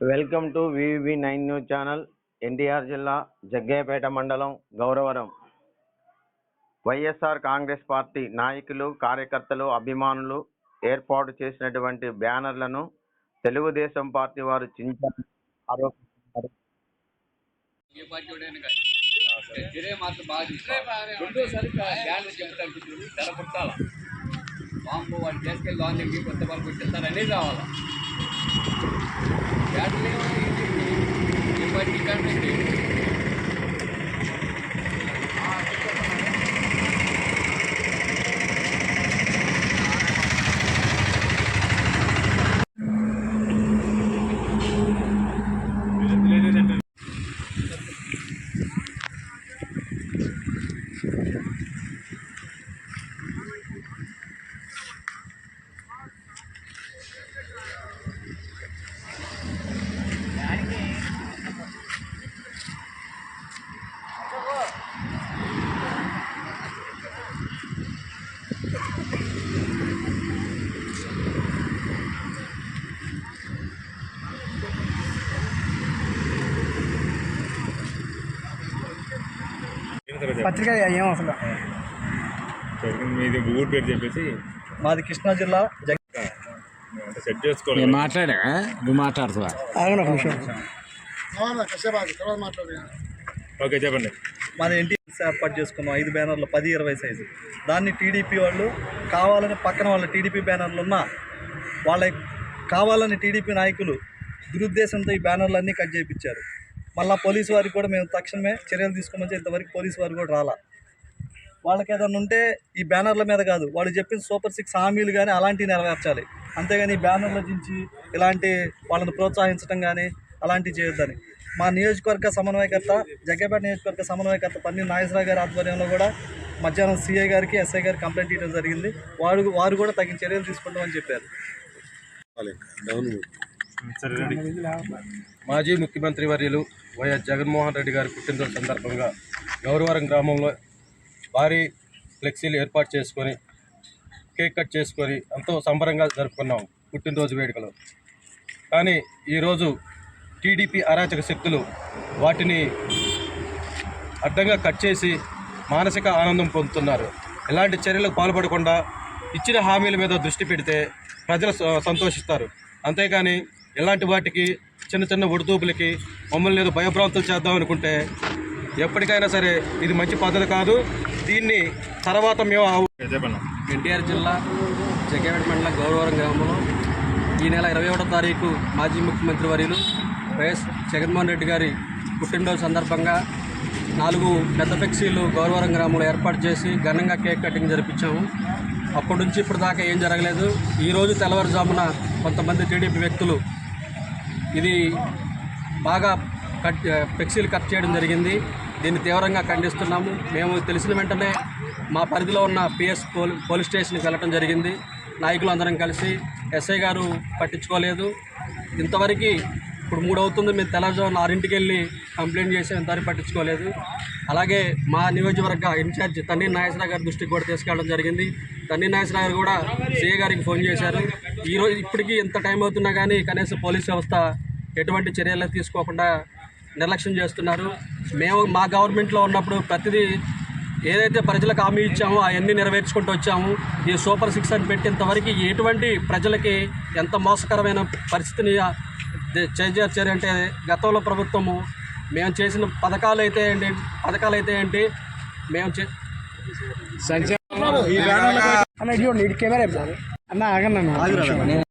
Welcome to VV nine news channel NTR జిల్లా జగ్గయ్యపేట మండలం Gauravaram. YSR Congress party నాయకులు కార్యకర్తలు అభిమానులు ఏర్పాటు చేసినటువంటి బ్యానర్లను తెలుగుదేశం పార్టీ వారు చించారు ఆరోపిస్తున్నారు. బాంబు వాళ్ళు చేసుకెళ్ళి లోన్లకి కొత్త వాళ్ళు కొట్టిస్తారు అనేది రావాలి బ్యాన్ ఏ పార్టీ బ్యాన్ పెట్టి పత్రిక ఏం అసలు? మీది ఊరు పేరు చెప్పేసి? మాది కృష్ణా జిల్లా సెట్ చేసుకోవాలి నేను మాట్లాడా నువ్వు మాట్లాడుతావా ఆగండి ఒక నిమిషం. ఓకే చెప్పండి. మాది ఎన్టీఆర్ ఏర్పాటు చేసుకున్నాం ఐదు బ్యానర్లు పది ఇరవై సైజు. దాన్ని టీడీపీ వాళ్ళు కావాలని పక్కన వాళ్ళ టీడీపీ బ్యానర్లు ఉన్నా వాళ్ళ కావాలని టీడీపీ నాయకులు దురుద్దేశంతో ఈ బ్యానర్లన్నీ కట్ చేయించారు మళ్ళీ పోలీసు వారికి కూడా మేము తక్షణమే చర్యలు తీసుకోమని ఇంతవరకు పోలీసు వారు కూడా రాలా. వాళ్ళకి ఏదైనా ఉంటే ఈ బ్యానర్ల మీద కాదు వాళ్ళు చెప్పిన సూపర్ సిక్స్ హామీలు కానీ అలాంటివి నెరవేర్చాలి. అంతేగాని ఈ బ్యానర్ల దించి ఇలాంటి వాళ్ళని ప్రోత్సహించడం కానీ అలాంటివి చేయొద్దని. మా నియోజకవర్గ సమన్వయకర్త జగ్గపేట నియోజకవర్గ సమన్వయకర్త పన్ని నాగేశ్వరరావు గారి ఆధ్వర్యంలో కూడా మధ్యాహ్నం సీఐ గారికి ఎస్ఐ గారికి కంప్లైంట్ ఇవ్వడం జరిగింది. వారు వారు కూడా తగిన చర్యలు తీసుకుంటామని చెప్పారు. మాజీ ముఖ్యమంత్రి వర్యులు వైఎస్ జగన్మోహన్ రెడ్డి గారి పుట్టినరోజు సందర్భంగా గౌరవరం గ్రామంలో భారీ ఫ్లెక్సీలు ఏర్పాటు చేసుకొని కేక్ కట్ చేసుకొని ఎంతో సంబరంగా జరుపుకున్నాం పుట్టినరోజు వేడుకలు. కానీ ఈరోజు టీడీపీ అరాచక శక్తులు వాటిని అడ్డంగా కట్ చేసి మానసిక ఆనందం పొందుతున్నారు. ఇలాంటి చర్యలకు పాల్పడకుండా ఇచ్చిన హామీల మీద దృష్టి పెడితే ప్రజలు స- సంతోషిస్తారు. అంతేగాని ఇలాంటి వాటికి చిన్న చిన్న ఒడిదూపులకి మమ్మల్ని ఏదో భయభ్రాంతులు చేద్దాం అనుకుంటే ఎప్పటికైనా సరే ఇది మంచి పద్ధతి కాదు. దీన్ని తర్వాత మేము ఎన్టీఆర్ జిల్లా జగ్గేపేట మండలం గౌరవరం గ్రామంలో ఈ నెల ఇరవై ఒకటో తారీఖు మాజీ ముఖ్యమంత్రి వర్యులు వైఎస్ జగన్మోహన్ రెడ్డి గారి పుట్టినరోజు సందర్భంగా నాలుగు పెద్ద ఫ్లెక్సీలు గౌరవరం గ్రామంలో ఏర్పాటు చేసి ఘనంగా కేక్ కటింగ్ జరిపించాము. అప్పటి నుంచి ఇప్పుడు దాకా ఏం జరగలేదు. ఈరోజు తెల్లవారుజామున కొంతమంది టీడీపీ వ్యక్తులు ఇది బాగా కట్ ఫ్లెక్సీలు కట్ చేయడం జరిగింది. దీన్ని తీవ్రంగా ఖండిస్తున్నాము. మేము తెలిసిన వెంటనే మా పరిధిలో ఉన్న పిఎస్ పోల్ పోలీస్ స్టేషన్కి వెళ్ళడం జరిగింది. నాయకులు అందరం కలిసి ఎస్ఐ గారు పట్టించుకోలేదు. ఇంతవరకు ఇప్పుడు మూడు అవుతుంది మేము తెల్లవారుజామున ఆరింటికి వెళ్ళి కంప్లైంట్ చేసి దాన్ని పట్టించుకోలేదు. అలాగే మా నియోజకవర్గ ఇన్ఛార్జ్ తన్నీ నాగేశ్వర గారి దృష్టికి కూడా తీసుకెళ్ళడం జరిగింది. తన్నీ నాగేశ్వర గారు కూడా సీఏ గారికి ఫోన్ చేశారు. ఈరోజు ఇప్పటికీ ఇంత టైం అవుతున్నా కానీ కనీసం పోలీస్ వ్యవస్థ ఎటువంటి చర్యలు తీసుకోకుండా నిర్లక్ష్యం చేస్తున్నారు. మేము మా గవర్నమెంట్లో ఉన్నప్పుడు ప్రతిదీ ఏదైతే ప్రజలకు హామీ ఇచ్చామో అవన్నీ నెరవేర్చుకుంటూ వచ్చాము. ఈ సూపర్ సిక్స్ అని పెట్టేంతవరకు ఎటువంటి ప్రజలకి ఎంత మోసకరమైన పరిస్థితిని చేజార్చారంటే గతంలో ప్రభుత్వము మేము చేసిన పథకాలు అయితే ఏంటి? పథకాలు అయితే ఏంటి? మేము సంక్షేమ అన్న ఇటు కెమెరా అన్న ఆగండి అన్న.